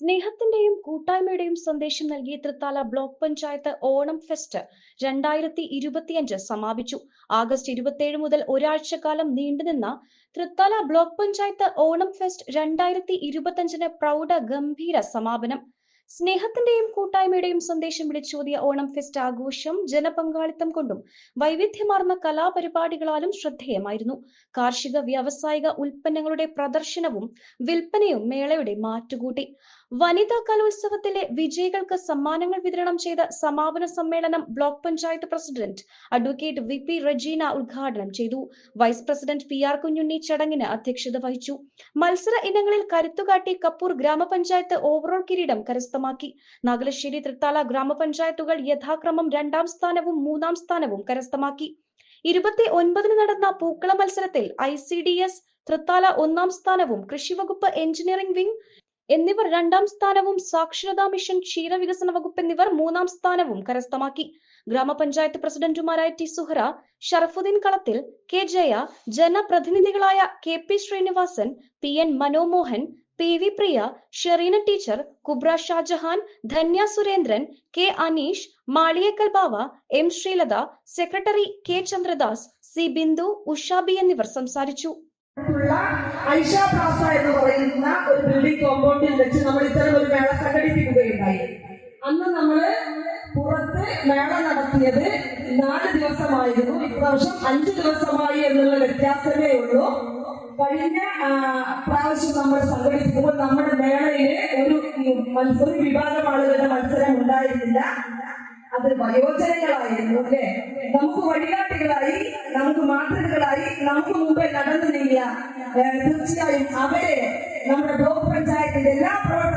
സ്നേഹത്തിന്റെയും കൂട്ടായ്മയുടെയും സന്ദേശം നൽകി തൃത്താല ബ്ലോക്ക് പഞ്ചായത്ത് ഓണം ഫെസ്റ്റ് രണ്ടായിരത്തി ഇരുപത്തിയഞ്ച് സമാപിച്ചു. ആഗസ്റ്റ് ഇരുപത്തിയേഴ് മുതൽ ഒരാഴ്ചക്കാലം നീണ്ടുനിന്ന തൃത്താല ബ്ലോക്ക് പഞ്ചായത്ത് ഓണം ഫെസ്റ്റ് രണ്ടായിരത്തി ഇരുപത്തിയഞ്ചിന് പ്രൗഢ ഗംഭീര സമാപനം. സ്നേഹത്തിന്റെയും കൂട്ടായ്മയുടെയും സന്ദേശം വിളിച്ചോതിയ ഓണം ഫെസ്റ്റ് ആഘോഷം ജനപങ്കാളിത്തം കൊണ്ടും വൈവിധ്യമാർന്ന കലാപരിപാടികളാലും ശ്രദ്ധേയമായിരുന്നു. കാർഷിക വ്യാവസായിക ഉൽപ്പന്നങ്ങളുടെ പ്രദർശനവും വിൽപ്പനയും മേളയുടെ മാറ്റുകൂട്ടി. വനിതാ കലോത്സവത്തിലെ വിജയികൾക്ക് സമ്മാനങ്ങൾ വിതരണം ചെയ്ത സമാപന സമ്മേളനം block panchayat president advocate V P Rajeena ഉദ്ഘാടനം ചെയ്തു. Vice president P R Kunhunni ചടങ്ങിന് അധ്യക്ഷത വഹിച്ചു. മത്സര ഇനങ്ങളിൽ കരുത്തുകാട്ടി കപ്പൂർ ഗ്രാമപഞ്ചായത്ത് ഓവറോൾ കിരീടം കരസ്ഥമാക്കി നാഗലശ്ശേരി തൃത്താല ഗ്രാമപഞ്ചായത്തുകൾ യഥാക്രമം രണ്ടാം സ്ഥാനവും മൂന്നാം സ്ഥാനവും കരസ്ഥമാക്കി. ഇരുപത്തി ഒൻപതിന് നടന്ന പൂക്കള മത്സരത്തിൽ I C D S Thrithala ഒന്നാം സ്ഥാനവും കൃഷി വകുപ്പ് എഞ്ചിനീയറിംഗ് വിംഗ് എന്നിവർ രണ്ടാം സ്ഥാനവും സാക്ഷരതാ മിഷൻ ക്ഷീരവികസന വകുപ്പ് എന്നിവർ മൂന്നാം സ്ഥാനവും കരസ്ഥമാക്കി. ഗ്രാമപഞ്ചായത്ത് പ്രസിഡന്റുമാരായ ടി സുഹറ ഷറഫുദ്ദീൻ കളത്തിൽ K Jaya ജനപ്രതിനിധികളായ K P Sreenivasan P N Manomohan P V Priya Shereena teacher Kubra Shajahan Dhanya Surendran K Aneesh Maliyekkal Bava M Sreelatha secretary K Chandradas C Bindu Ushabi എന്നിവർ സംസാരിച്ചു. ഐഷ പ്ലാസ എന്ന് പറയുന്ന ഒരു ബിൽഡിംഗ് കോമ്പൗണ്ടിൽ വെച്ച് നമ്മൾ ഇത്തരം ഒരു മേള സംഘടിപ്പിക്കുകയുണ്ടായി. അന്ന് നമ്മൾ പുറത്ത് മേള നടത്തിയത് നാല് ദിവസമായിരുന്നു. ഇപ്രാവശ്യം അഞ്ച് ദിവസമായി എന്നുള്ള വ്യത്യാസമേ ഉള്ളൂ. കഴിഞ്ഞ പ്രാവശ്യം നമ്മൾ സംഘടിപ്പിക്കുമ്പോൾ നമ്മുടെ മേളയിൽ ഒരു ഒരു വിഭാഗം ആളുകളുടെ മത്സരം ഉണ്ടായിരുന്നില്ല അത് വയോജനങ്ങളായിരുന്നു അല്ലേ? നമുക്ക് വഴികാട്ടികളായി നമുക്ക് മാതൃകകളായി നമുക്ക് മുമ്പേ നടന്നു നീങ്ങിയ ഏഹ്, തീർച്ചയായും അവരെ നമ്മുടെ ബ്ലോക്ക് പഞ്ചായത്തിന്റെ എല്ലാ പ്രവർത്തനങ്ങൾക്കൊപ്പവും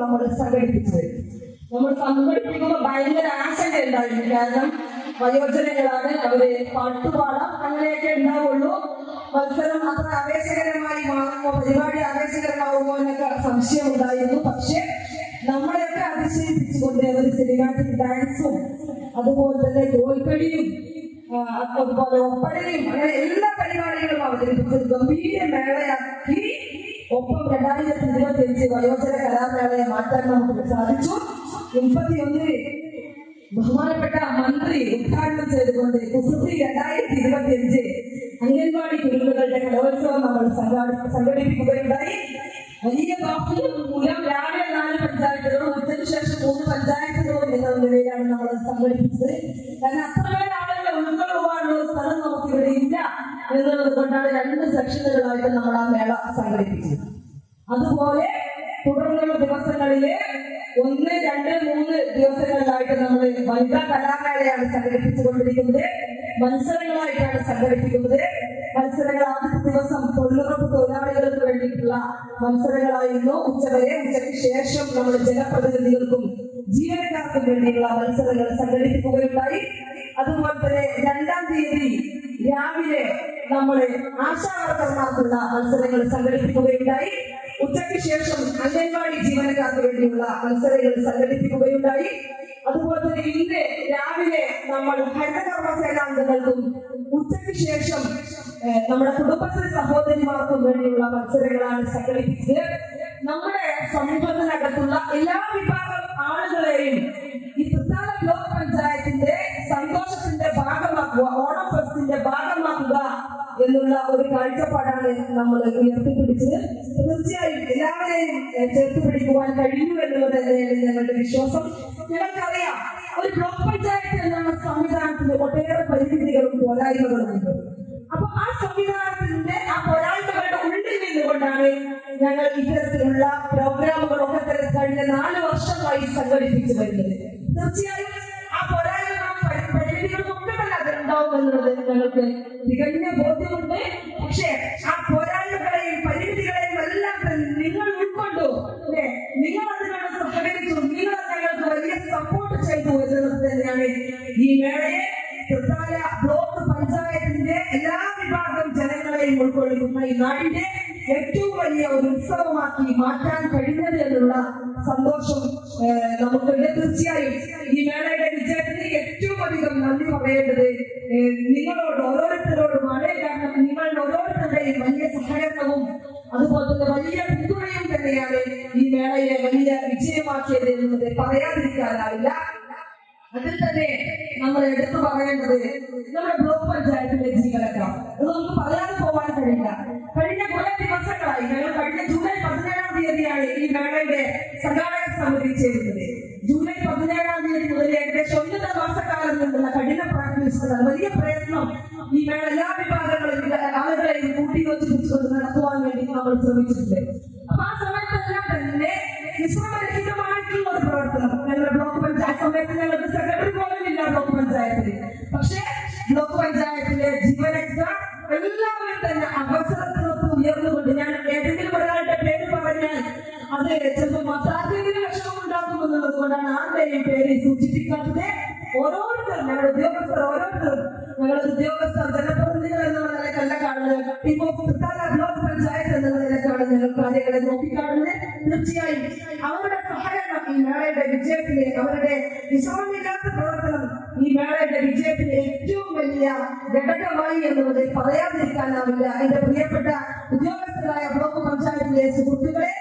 നമ്മൾ സംഘടിപ്പിച്ചത്. നമ്മൾ സംഘടിപ്പിക്കുമ്പോൾ ഭയങ്കര ആശങ്ക ഉണ്ടായിരുന്നു. കാരണം വയോജനങ്ങളാണ് അവർ പാട്ടുപാടാം അങ്ങനെയൊക്കെ ഉണ്ടാവുള്ളൂ. മത്സരം അത്ര ആവേശകരമായി മാറുമോ പരിപാടി ആവേശകരമാവുമോ എന്നൊക്കെ സംശയം ഉണ്ടായിരുന്നു. പക്ഷെ നമ്മളെയൊക്കെ അതിശയിപ്പിച്ചുകൊണ്ട് അവർ സിനിമാറ്റിക് ഡാൻസും അതുപോലെ തന്നെ കോൽക്കളിയും ആ, അതുപോലെ ഒപ്പടയും അങ്ങനെ എല്ലാ പരിപാടികളും അവതരിപ്പിച്ചത് ഗംഭീര മേളയാക്കി ഒപ്പം രണ്ടായിരത്തി ഇരുപത്തി അഞ്ച് വയോജന കലാമേളയെ മാറ്റാൻ നമുക്ക് സാധിച്ചു. മുപ്പത്തിയൊന്നിന് ബഹുമാനപ്പെട്ട മന്ത്രി ഉദ്ഘാടനം ചെയ്തുകൊണ്ട് കുസൃതി രണ്ടായിരത്തി ഇരുപത്തി അഞ്ച് അംഗൻവാടി കുരുന്നുകളുടെ കലോത്സവം നമ്മൾ സംഘാടി- സംഘടിപ്പിക്കുകയുണ്ടായി. വലിയ ബാഹുല്യം മൂലം രാവിലെ നാല് പഞ്ചായത്തുകളും ഉച്ചയ്ക്ക് ശേഷം മൂന്ന് ദിവസങ്ങളിൽ ഒന്ന് രണ്ട് മൂന്ന് ദിവസങ്ങളിലായിട്ട് നമ്മൾ വനിതാ കലാമേളയാണ് സംഘടിപ്പിച്ചുകൊണ്ടിരിക്കുന്നത്. മത്സരങ്ങളായിട്ടാണ് സംഘടിപ്പിക്കുന്നത്. മത്സരങ്ങൾ ആദ്യത്തെ ദിവസം തൊഴിലുറപ്പ് തൊഴിലാളികൾക്ക് വേണ്ടിയിട്ടുള്ള മത്സരങ്ങളായിരുന്നു. ഉച്ചവരെ ഉച്ചയ്ക്ക് ശേഷം നമ്മൾ ജനപ്രതിനിധികൾക്കും ജീവനക്കാർക്കും വേണ്ടിയുള്ള മത്സരങ്ങൾ സംഘടിപ്പിക്കുകയുണ്ടായി. അതുപോലെ തന്നെ രണ്ടാം തീയതി രാവിലെ നമ്മൾ ആശാവർക്കർമാർക്കുള്ള മത്സരങ്ങൾ സംഘടിപ്പിക്കുകയുണ്ടായി. ഉച്ചയ്ക്ക് ശേഷം അംഗൻവാടി ജീവനക്കാർക്ക് വേണ്ടിയുള്ള മത്സരങ്ങൾ സംഘടിപ്പിക്കുകയുണ്ടായി. അതുപോലെ തന്നെ ഇന്ന് രാവിലെ നമ്മൾ ഹരിതകർമ്മ സേനാംഗങ്ങൾക്കും ഉച്ചയ്ക്ക് ശേഷം നമ്മുടെ കുടുംബശ്രീ സഹോദരിമാർക്കും വേണ്ടിയുള്ള മത്സരങ്ങളാണ് സംഘടിപ്പിച്ചത്. നമ്മുടെ സമൂഹത്തിനകത്തുള്ള എല്ലാ വിഭാഗം എന്നുള്ള ഒരു കാഴ്ചപ്പാടാണ് നമ്മൾ ഉയർത്തിപ്പിടിച്ച് തീർച്ചയായും എല്ലാവരെയും ചേർത്ത് പിടിക്കുവാൻ കഴിഞ്ഞു എന്നുള്ളത് തന്നെയാണ് ഞങ്ങളുടെ വിശ്വാസം. ഞങ്ങൾക്കറിയാം ഒരു ബ്ലോക്ക് പഞ്ചായത്ത് എന്നുള്ള സംവിധാനത്തിന് ഒട്ടേറെ പരിമിതികളും പോരായ്മകളും. ഉണ്ട് അപ്പൊ ആ സംവിധാനത്തിന്റെ ആ പോരായ്മകളുടെ ഉള്ളിൽ നിന്നുകൊണ്ടാണ് ഞങ്ങൾ ഇത്തരത്തിലുള്ള പ്രോഗ്രാമുകളൊക്കെ തന്നെ കഴിഞ്ഞ നാല് വർഷമായി സംഘടിപ്പിച്ചു വരുന്നത്. തീർച്ചയായും എന്നുള്ളത് ഞങ്ങൾക്ക് തികഞ്ഞ ബോധ്യമുണ്ട്. പക്ഷേ ആ പോരായ്മകളെയും പരിമിതികളെയും എല്ലാം നിങ്ങൾ ഉൾക്കൊണ്ടു. അല്ലെ? നിങ്ങൾ അതിനോട് സഹകരിച്ചു. നിങ്ങൾ ഞങ്ങൾക്ക് വലിയ സപ്പോർട്ട് ചെയ്തു എന്നുള്ളത് തന്നെയാണ് ഈ മേളയെ. തൃത്താല ബ്ലോക്ക് പഞ്ചായത്തിന്റെ എല്ലാ വിഭാഗം ജനങ്ങളെയും ഉൾക്കൊള്ളുന്ന ഈ നാടിന്റെ ഏറ്റവും വലിയ ഒരു ഉത്സവമാക്കി മാറ്റാൻ കഴിഞ്ഞത് എന്നുള്ള സന്തോഷം നമുക്കുണ്ട്. തീർച്ചയായും ഈ മേളയുടെ വിജയത്തിന് ഏറ്റവും അധികം നന്ദി പറയേണ്ടത് നിങ്ങളോട് ഓരോരുത്തരോടുമാണ് കാരണം നിങ്ങളുടെ ഓരോരുത്തരുടെയും വലിയ സഹകരണവും അതുപോലെ തന്നെ വലിയ പിന്തുണയും തന്നെയാണ് ഈ മേളയെ വലിയ വിജയമാക്കിയത് എന്നത് പറയാതിരിക്കാനാവില്ല. അതിൽ തന്നെ നമ്മൾ എടുത്തു പറയേണ്ടത് നമ്മുടെ ബ്ലോക്ക് പഞ്ചായത്തിലെ ജീവനക്കാർ. അത് നമുക്ക് പറയാതെ പോകാൻ കഴിയില്ല. കഴിഞ്ഞ കുറെ ദിവസങ്ങളായി ഞങ്ങൾ കഴിഞ്ഞ ജൂലൈ പതിനേഴാം തീയതിയാണ് ഈ മേളയുടെ സംഘാടക സമിതി ചേരുന്നത്. ജൂലൈ പതിനേഴാം തീയതി മുതൽ ഏകദേശം ഒന്നര മാസക്കാലം നിന്നുള്ള കഠിന പ്രാക്ടീസ് വലിയ പ്രയത്നം. ഈ എല്ലാ വിഭാഗങ്ങളിലും ആളുകളെയും കൂട്ടിയോജിപ്പിച്ചുകൊണ്ട് നടത്തുവാൻ വേണ്ടി നമ്മൾ ശ്രമിച്ചിട്ടുണ്ട്. അപ്പൊ ആ സമയത്തെല്ലാം തന്നെ വിശ്രമരഹിതമായിട്ടുള്ള ഒരു പ്രവർത്തനം. ഞങ്ങളുടെ ബ്ലോക്ക് പഞ്ചായത്ത് സമയത്ത് ഞങ്ങൾക്ക് സെക്രട്ടറി പോലും ഇല്ല ബ്ലോക്ക് പഞ്ചായത്തിൽ പക്ഷേ ബ്ലോക്ക് പഞ്ചായത്തിലെ ജീവനക്കാർ എല്ലാവരും തന്നെ അവസരത്തിനൊത്ത് ഉയർന്നുകൊണ്ട് ഞാൻ ഏതെങ്കിലും ഒരാളുടെ പേര് പറഞ്ഞാൽ അത് ചിലപ്പോൾ മറ്റാർക്കെങ്കിലും വിഷമം ഉണ്ടാക്കുമെന്നുള്ളത് കൊണ്ടാണ് ആരുടെയും പേര് സൂചിപ്പിക്കാത്തത്. ഓരോരുത്തരും ഞങ്ങളുടെ ഉദ്യോഗസ്ഥർ ഓരോരുത്തരും ഞങ്ങളുടെ ഉദ്യോഗസ്ഥർ ജനപ്രതിനിധികൾ എന്നുള്ള കണ്ട കാണുന്നത്. ടീം ഓഫ് ബ്ലോക്ക് പഞ്ചായത്ത് എന്നുള്ള നിലക്കാണ് ഞങ്ങൾ കാര്യങ്ങളെ നോക്കിക്കാണുന്നത്. തീർച്ചയായും അവരുടെ സഹകരണം ഈ മേളയുടെ വിജയത്തിന് അവരുടെ വിശ്രമമില്ലാത്ത പ്രവർത്തനം ഈ മേളയുടെ വിജയത്തിന് ഏറ്റവും വലിയ ഘടകമായി എന്നുള്ളത് പറയാതിരിക്കാനാവില്ല. എന്റെ പ്രിയപ്പെട്ട ഉദ്യോഗസ്ഥരായ ബ്ലോക്ക് പഞ്ചായത്തിലെ സുഹൃത്തുക്കളെ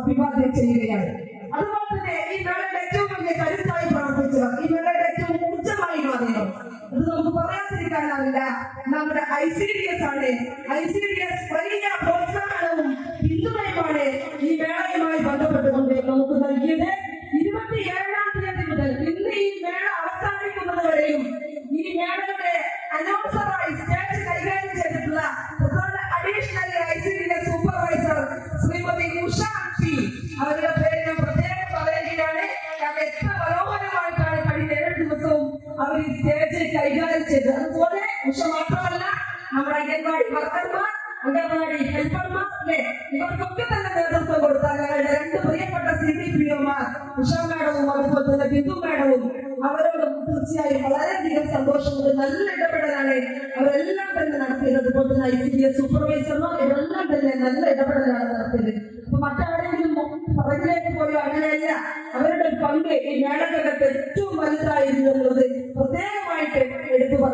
അഭിവാദ്യം ചെയ്യുകയാണ്. അതുപോലെ തന്നെ ഈ മേളയുടെ ഏറ്റവും വലിയ കരുത്തായി പ്രവർത്തിച്ചവർ ഈ മേളയുടെ ഏറ്റവും ഊർജമായി മാറിയവർ അത് നമുക്ക് പറയാതിരിക്കാനാവില്ല. നമ്മുടെ ഐ സി ഡി എസ് ആണ്. ഐ സി ഡി അംഗൻവാടി വർക്കർമാർ അംഗൻവാടി ഹെൽപ്പർമാർ ഇവർക്കൊക്കെ തന്നെ നേതൃത്വം കൊടുത്ത ഞങ്ങളുടെ രണ്ട് പ്രിയപ്പെട്ട സി ഡി പി ഒമാർ ഉഷ മാഡവും അതുപോലെ തന്നെ ബിന്ദു മാഡവും അവരോടും തീർച്ചയായും വളരെയധികം സന്തോഷമുണ്ട് നല്ല ഇടപെടലാണ് അവരെല്ലാം തന്നെ നടത്തിയത്. അതുപോലെ തന്നെ ഐ സി ഡി എസ് സൂപ്പർവൈസർമാർ ഇവരെല്ലാം തന്നെ നല്ല ഇടപെടലാണ് നടത്തിയത്. അപ്പൊ മറ്റാരെങ്കിലും പുറകിലേക്ക് പോയോ? അങ്ങനെയല്ല. അവരുടെ പങ്ക് ഈ മേളകത്ത് ഏറ്റവും വലുതായിരുന്നു എന്നുള്ളത്